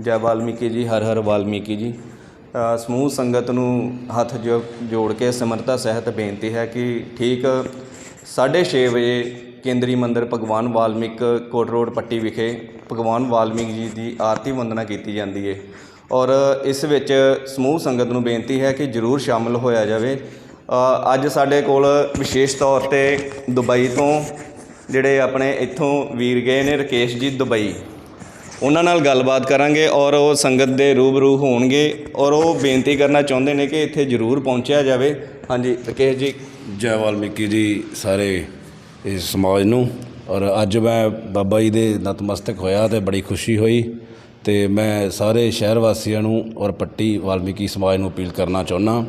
ਜੈ ਵਾਲਮੀਕੀ ਜੀ, ਹਰ ਹਰ ਵਾਲਮੀਕੀ ਜੀ। ਸਮੂਹ ਸੰਗਤ ਨੂੰ ਹੱਥ ਜੋ- ਜੋੜ ਕੇ ਸਮਰਤਾ, ਸਹਿਤ ਬੇਨਤੀ ਹੈ ਕਿ ਠੀਕ 6:30 ਵਜੇ ਕੇਂਦਰੀ ਮੰਦਿਰ ਭਗਵਾਨ ਵਾਲਮੀਕ ਕੋਟ ਰੋਡ ਪੱਟੀ ਵਿਖੇ ਭਗਵਾਨ ਵਾਲਮੀਕ ਜੀ ਦੀ ਆਰਤੀ ਵੰਦਨਾ ਕੀਤੀ ਜਾਂਦੀ ਹੈ ਔਰ ਇਸ ਵਿੱਚ ਸਮੂਹ ਸੰਗਤ ਨੂੰ ਬੇਨਤੀ ਹੈ ਕਿ ਜਰੂਰ ਸ਼ਾਮਲ ਹੋਇਆ ਜਾਵੇ। ਅੱਜ ਸਾਡੇ ਕੋਲ ਵਿਸ਼ੇਸ਼ ਤੌਰ ਤੇ ਦੁਬਈ ਤੋਂ ਜਿਹੜੇ ਆਪਣੇ ਇੱਥੋਂ ਵੀਰ ਗਏ ਨੇ ਰਕੇਸ਼ ਜੀ ਦੁਬਈ। ਉਹਨਾਂ ਨਾਲ ਗੱਲਬਾਤ ਕਰਾਂਗੇ ਔਰ ਉਹ ਸੰਗਤ ਦੇ ਰੂਬਰੂ ਹੋਣਗੇ ਔਰ ਉਹ ਬੇਨਤੀ ਕਰਨਾ ਚਾਹੁੰਦੇ ਨੇ ਕਿ ਇੱਥੇ ਜ਼ਰੂਰ ਪਹੁੰਚਿਆ ਜਾਵੇ। ਹਾਂਜੀ, ਰਕੇਸ਼ ਜੀ। ਜੈ ਵਾਲਮੀਕੀ ਜੀ ਸਾਰੇ ਇਸ ਸਮਾਜ ਨੂੰ। ਔਰ ਅੱਜ ਮੈਂ ਬਾਬਾ ਜੀ ਦੇ ਨਤਮਸਤਕ ਹੋਇਆ ਤੇ ਬੜੀ ਖੁਸ਼ੀ ਹੋਈ ਤੇ ਮੈਂ ਸਾਰੇ ਸ਼ਹਿਰ ਵਾਸੀਆਂ ਨੂੰ ਔਰ ਪੱਟੀ ਵਾਲਮੀਕੀ ਸਮਾਜ ਨੂੰ ਅਪੀਲ ਕਰਨਾ ਚਾਹੁੰਦਾ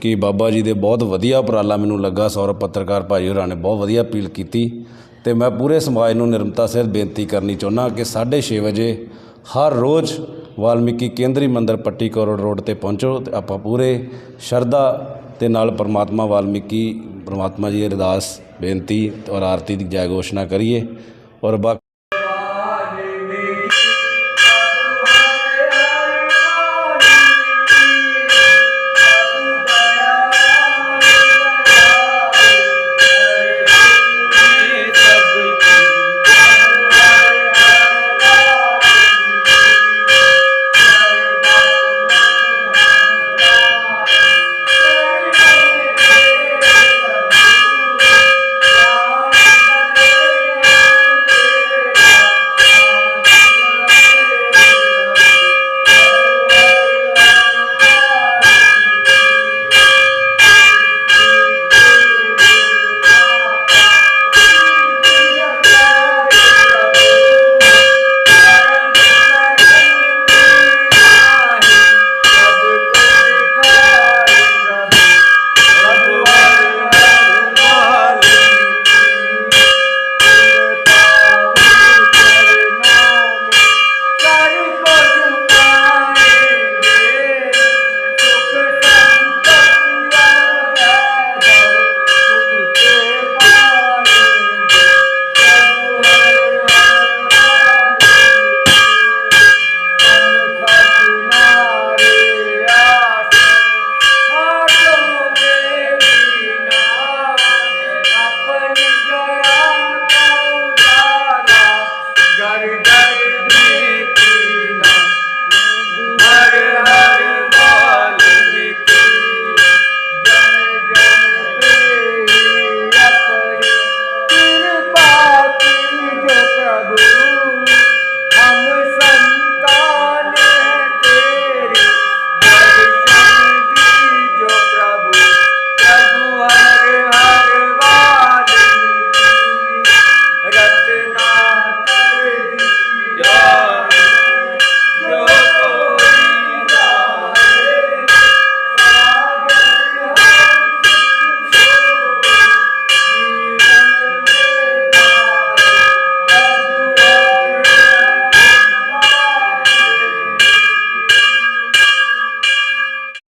ਕਿ ਬਾਬਾ ਜੀ ਦੇ ਬਹੁਤ ਵਧੀਆ ਉਪਰਾਲਾ ਮੈਨੂੰ ਲੱਗਾ। ਸੌਰਵ ਪੱਤਰਕਾਰ ਭਾਈ ਹੋਰਾਂ ਨੇ ਬਹੁਤ ਵਧੀਆ ਅਪੀਲ ਕੀਤੀ। ਤੇ ਮੈਂ ਪੂਰੇ ਸਮਾਜ ਨੂੰ ਨਿਰਮਤਾ ਸਹਿਤ ਬੇਨਤੀ ਕਰਨੀ ਚਾਹੁੰਦਾ ਕਿ 6:30 ਵਜੇ ਹਰ ਰੋਜ਼ ਵਾਲਮੀਕੀ ਕੇਂਦਰੀ ਮੰਦਰ ਪੱਟੀ ਕਰੋੜ ਰੋਡ ਤੇ ਪਹੁੰਚੋ ਤੇ ਆਪਾਂ ਪੂਰੇ ਸ਼ਰਧਾ ਤੇ ਨਾਲ ਪਰਮਾਤਮਾ ਵਾਲਮੀਕੀ, ਪਰਮਾਤਮਾ ਜੀ ਦੀ ਅਰਦਾਸ, ਬੇਨਤੀ ਔਰ ਆਰਤੀ ਦੀ ਜੈ ਘੋਸ਼ਣਾ ਕਰੀਏ। ਔਰ ਬਾਕੀ